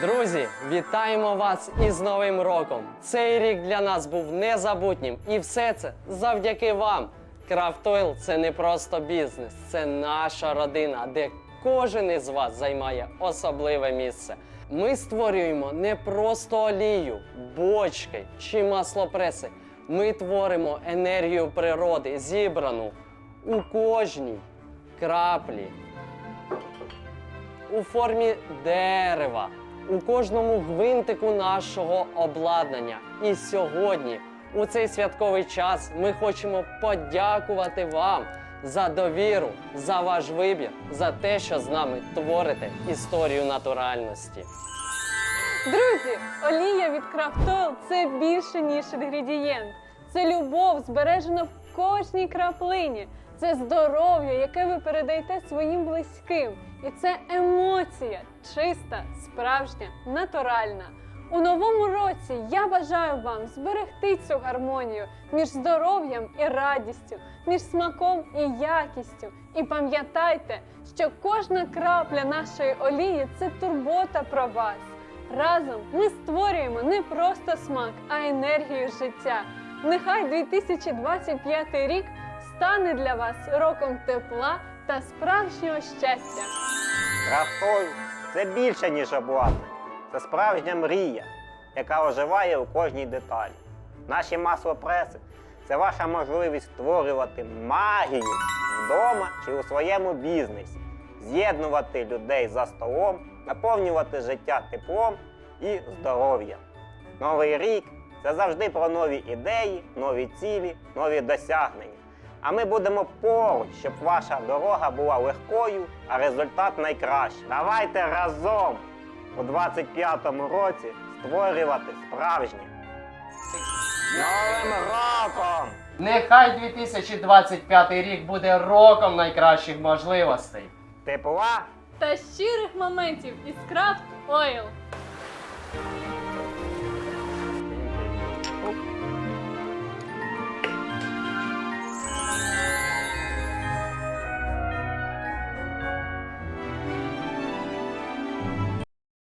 Друзі, вітаємо вас із Новим роком! Цей рік для нас був незабутнім, і все це завдяки вам. Крафтойл це не просто бізнес, це наша родина, де кожен із вас займає особливе місце. Ми створюємо не просто олію, бочки чи маслопреси. Ми творимо енергію природи, зібрану у кожній краплі у формі дерева, у кожному гвинтику нашого обладнання. І сьогодні, у цей святковий час, ми хочемо подякувати вам за довіру, за ваш вибір, за те, що з нами творите історію натуральності. Друзі, олія від Крафтойл це більше ніж інгредієнт. Це любов, збережена в кожній краплині. Це здоров'я, яке ви передаєте своїм близьким. І це емоція, чиста, справжня, натуральна. У новому році я бажаю вам зберегти цю гармонію між здоров'ям і радістю, між смаком і якістю. І пам'ятайте, що кожна крапля нашої олії це турбота про вас. Разом ми створюємо не просто смак, а енергію життя. Нехай 2025 рік стане для вас роком тепла та справжнього щастя. Крафтойл це більше, ніж обладнання. Це справжня мрія, яка оживає у кожній деталі. Наші маслопреси це ваша можливість створювати магію вдома чи у своєму бізнесі, з'єднувати людей за столом, наповнювати життя теплом і здоров'ям. Новий рік це завжди про нові ідеї, нові цілі, нові досягнення. А ми будемо поруч, щоб ваша дорога була легкою, а результат найкращий. Давайте разом у 25-му році створювати справжнє. Новим роком! Нехай 2025 рік буде роком найкращих можливостей. Тепла Та щирих моментів із Крафт Ойл.